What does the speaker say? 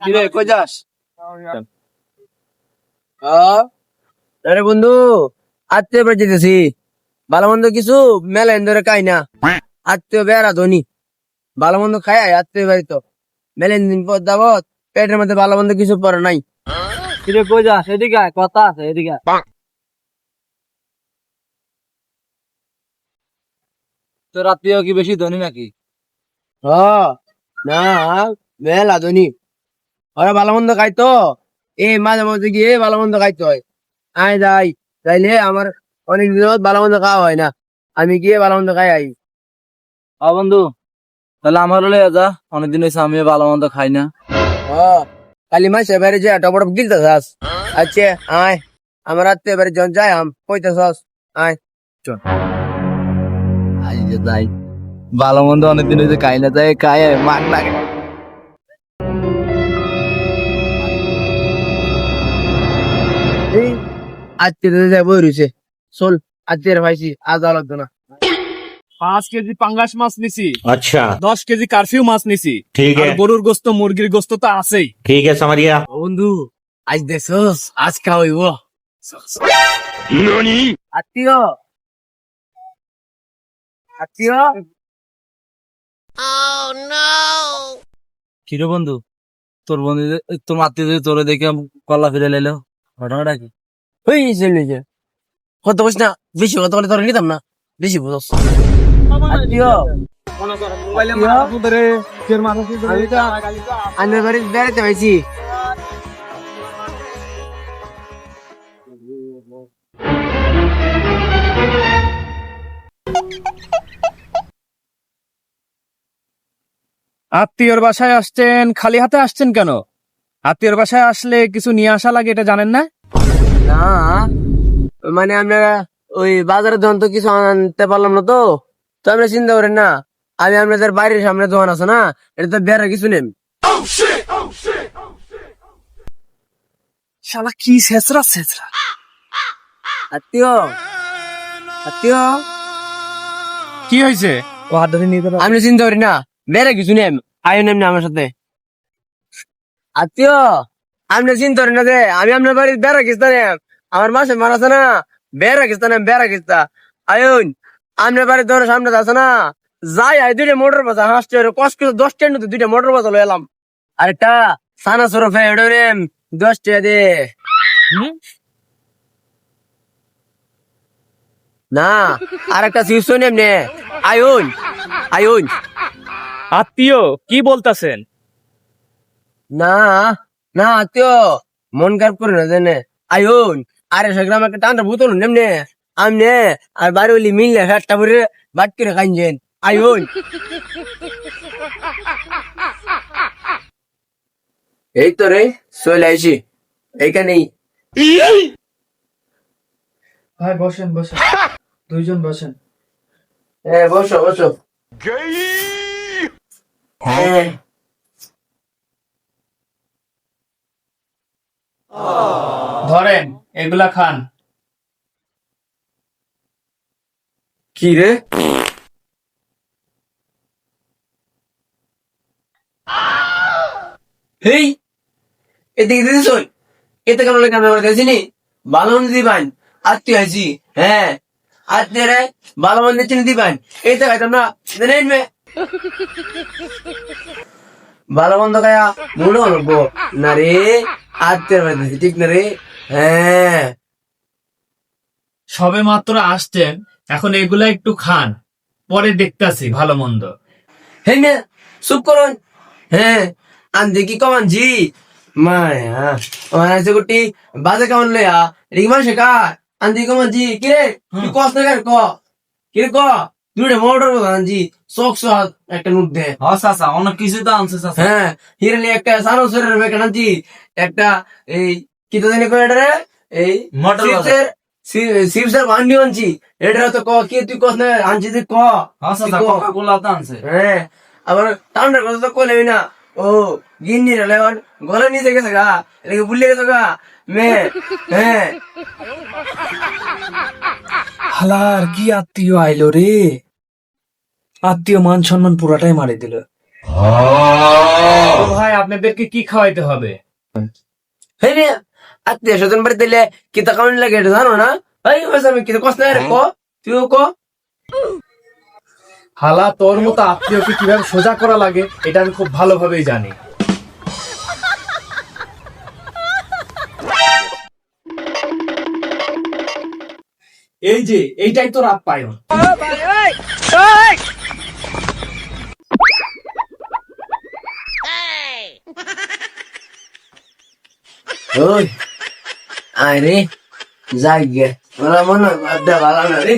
কিরে কই যাস? আরে বন্ধু যেতেছি। ভালো কিছু মেলা ধরে খাই না। আত্মীয় বেড়া ধনী। ভালো মন্দ খাই আত্মীয় বাড়ি তো। দিন পর পেটের মধ্যে ভালো মন্দ কিছু পরে নাই। কিরে কই যাস? এদিকে কথা আছে, এদিকে। তোর আত্মীয় কি বেশি ধনী নাকি? হ, না, মেলা ধনী। ওরা ভালো মন্দ খাইতো? এই মাঝে মধ্যে গিয়ে ভালো মন্দ খাইতে হয়। আয় যাই তাইলে আমার অনেক দিন ভালো মন্দ খাওয়া হয় না। আমি গিয়ে ভালো মন্দ খাই আই। আ বন্ধু তাহলে আমার হলে যা। অনেকদিন হয়েছে আমি ভালো মন্দ খাই না। হ কালি মাসে বাইরে যে টপট গিলতে চাস আচ্ছা আয়। আমার রাত্রে বাইরে জন যাই আম কইতে চাস আয় আই যে যাই। ভালো মন্দ অনেকদিন হয়েছে খাই না যাই খাই মান লাগে। চল ভাইছি আজ পাঁচ কেজি মাছ নিছি। আচ্ছা। কেজি মাছ নিছি। গরুর গোস্ত মুরগির গোস্ত তো আছেই। ঠিক আছে বন্ধু আজ আজ খাওয়াইব। oh, কিরে বন্ধু তোর বন্ধু তোর আত্মীয় তোরে দেখে কলা ফিরে লাইলো। ঘটনাটা কি? ওই চলে কত বস না? বেশি কথা বলে তোর নিতাম না? বেশি বুঝস। বেড়াতে পাইছি। আত্মীয়র বাসায় আসছেন খালি হাতে আসছেন কেন? আত্মীয়র বাসায় আসলে কিছু নিয়ে আসা লাগে এটা জানেন না? না? মানে আমরা ওই বাজারে দোকান তো কিছু আনতে পারলাম না তো। তো আমরা চিন্তা করেন না আমি আপনাদের বাড়ির সামনে দোকান আছে না এটা তো বেড়া কিছু নেই। শালা কি ছেঁচড়া ছেঁচড়া আত্মীয় আত্মীয়। কি হয়েছে? ও হাত ধরে নিয়ে আমি চিন্তা করি না বেড়া কিছু নেই আয়ো নেম না আমার সাথে। আত্মীয়। আপনি চিন্তা করেন না যে আমি আপনার বাড়ির বেড়া কিস্তা নেম আমার মাসে মার আছে না? বেড়া কিস্তা নেম বেড়া কিস্তা আয়ুন আপনার বাড়ির দোকানের সামনে আছে না? যাই আই দুইটা মোটর বাসা হাসতে কষ্ট করে দশ টেন দুইটা মোটর বাসা লয়ে এলাম। আরেকটা সানা সরফে দশ টাকা দে। না আরেকটা শিশু নেম নে আয়ুন আয়ুন। আত্মীয় কি বলতাছেন? না না আত্মীয় মন খারাপ করে না জানে? আয়ুন আরে সেগ্রাম একটা টান্ডা বুতল নেমনে। আমনে আর বাড়ি হলি মিললে একটা করে বাট করে খাইছেন আয়ুন। এই তো রে চলে আইছি। এইখানেই। ভাই বসেন বসেন। দুইজন বসেন। হ্যাঁ বসো বসো। হ্যাঁ। ধরেন, এগুলা খান। কি রে? হেই, এদিকে দিদি শোন এতে লাগে আমি আমার কাছে নি ভালো দিবান, আত্মীয় আছি হ্যাঁ। আত্মীয় রে ভালো মন্দ চিনি দিবান। এতে খাইতাম না ভালো মন্দ খায়া মনে হলো না রে ঠিক না রে? হ্যাঁ। সবে মাত্র আসছেন এখন এগুলা একটু খান পরে দেখতাছি ভালো মন্দ। মে চুপ করুন। হ্যাঁ আনতে কি কমান জি? মায়া আমার গুটি বাজে কেমন লয়া রিমা শেখা আনতে কমান জি? কিরে তুই কষ্ট না ক? কিরে ক? দুইটা মোটর বাজান জি চোখ সহ একটা নুট দে। হ চাচা অনেক কিছু তো আনছে হ্যাঁ হিরলি একটা সানো শরীরের বেকান জি একটা এই কি তো জানি কয় এটা রে এই মোটর চিপসের চিপসের ভান্ডি আনছি এটা তো ক কি তুই কষ্ট না আনছি তুই ক। ক। কোকা কোলা তো আনছে? হ্যাঁ আবার ঠান্ডার কথা তো কইলেই না। ও গিন্নি রে লেওয়ান গলা নিচে গেছে গা এটাকে ভুলে গেছে গা মে হ্যাঁ। হালার কি আত্মীয় আইলো রে? আত্মীয় মান সম্মান পুরাটাই মারি দিল। তো ভাই আপনাদেরকে কি খাওয়াইতে হবে? হ্যাঁ। রে আত্মীয় স্বজন বাড়ি দিলে কিতা কেমন লাগে এটা জানো না? এই বস আমি কিতা কষ্ট না রে তুইও ক? হালা তোর মতো আত্মীয়কে কীভাবে সোজা করা লাগে এটা আমি খুব ভালোভাবেই জানি। এই যে এইটাই তোর আপ্যায়ন। ওই আয় রে যাই গে। ওরা মনে হয় ভালো না রে।